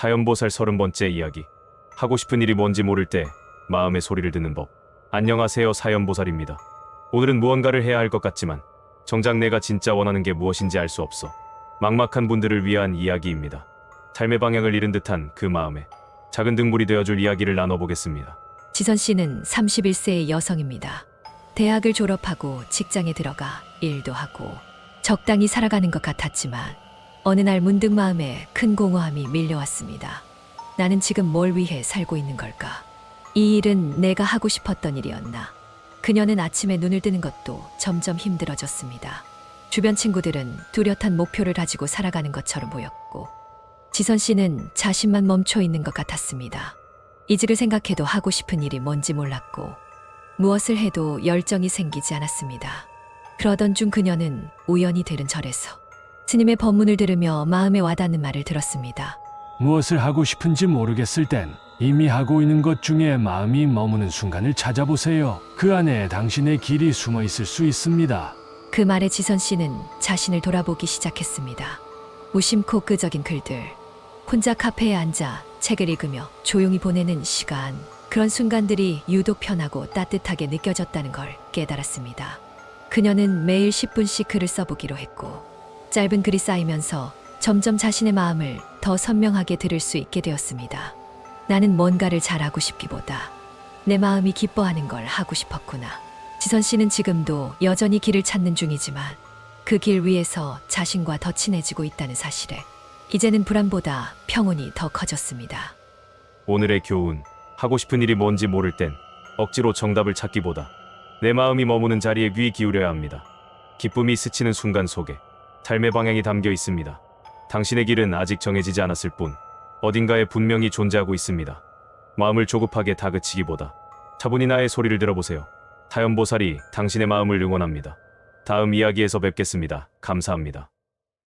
타연보살 서른 번째 이야기. 하고 싶은 일이 뭔지 모를 때 마음의 소리를 듣는 법. 안녕하세요 사연보살입니다. 오늘은 무언가를 해야 할 것 같지만 정작 내가 진짜 원하는 게 무엇인지 알 수 없어. 막막한 분들을 위한 이야기입니다. 삶의 방향을 잃은 듯한 그 마음에 작은 등불이 되어줄 이야기를 나눠보겠습니다. 지선 씨는 31세의 여성입니다. 대학을 졸업하고 직장에 들어가 일도 하고 적당히 살아가는 것 같았지만 어느 날 문득 마음에 큰 공허함이 밀려왔습니다. 나는 지금 뭘 위해 살고 있는 걸까? 이 일은 내가 하고 싶었던 일이었나? 그녀는 아침에 눈을 뜨는 것도 점점 힘들어졌습니다. 주변 친구들은 뚜렷한 목표를 가지고 살아가는 것처럼 보였고 지선 씨는 자신만 멈춰 있는 것 같았습니다. 이직을 생각해도 하고 싶은 일이 뭔지 몰랐고 무엇을 해도 열정이 생기지 않았습니다. 그러던 중 그녀는 우연히 들은 절에서 스님의 법문을 들으며 마음에 와닿는 말을 들었습니다. 무엇을 하고 싶은지 모르겠을 땐 이미 하고 있는 것 중에 마음이 머무는 순간을 찾아보세요. 그 안에 당신의 길이 숨어 있을 수 있습니다. 그 말에 지선 씨는 자신을 돌아보기 시작했습니다. 무심코 끄적인 글들, 혼자 카페에 앉아 책을 읽으며 조용히 보내는 시간, 그런 순간들이 유독 편하고 따뜻하게 느껴졌다는 걸 깨달았습니다. 그녀는 매일 10분씩 글을 써보기로 했고, 짧은 글이 쌓이면서 점점 자신의 마음을 더 선명하게 들을 수 있게 되었습니다. 나는 뭔가를 잘하고 싶기보다 내 마음이 기뻐하는 걸 하고 싶었구나. 지선 씨는 지금도 여전히 길을 찾는 중이지만 그 길 위에서 자신과 더 친해지고 있다는 사실에 이제는 불안보다 평온이 더 커졌습니다. 오늘의 교훈. 하고 싶은 일이 뭔지 모를 땐 억지로 정답을 찾기보다 내 마음이 머무는 자리에 귀 기울여야 합니다. 기쁨이 스치는 순간 속에 삶의 방향이 담겨 있습니다. 당신의 길은 아직 정해지지 않았을 뿐 어딘가에 분명히 존재하고 있습니다. 마음을 조급하게 다그치기보다 차분히 나의 소리를 들어보세요. 타연보살이 당신의 마음을 응원합니다. 다음 이야기에서 뵙겠습니다. 감사합니다.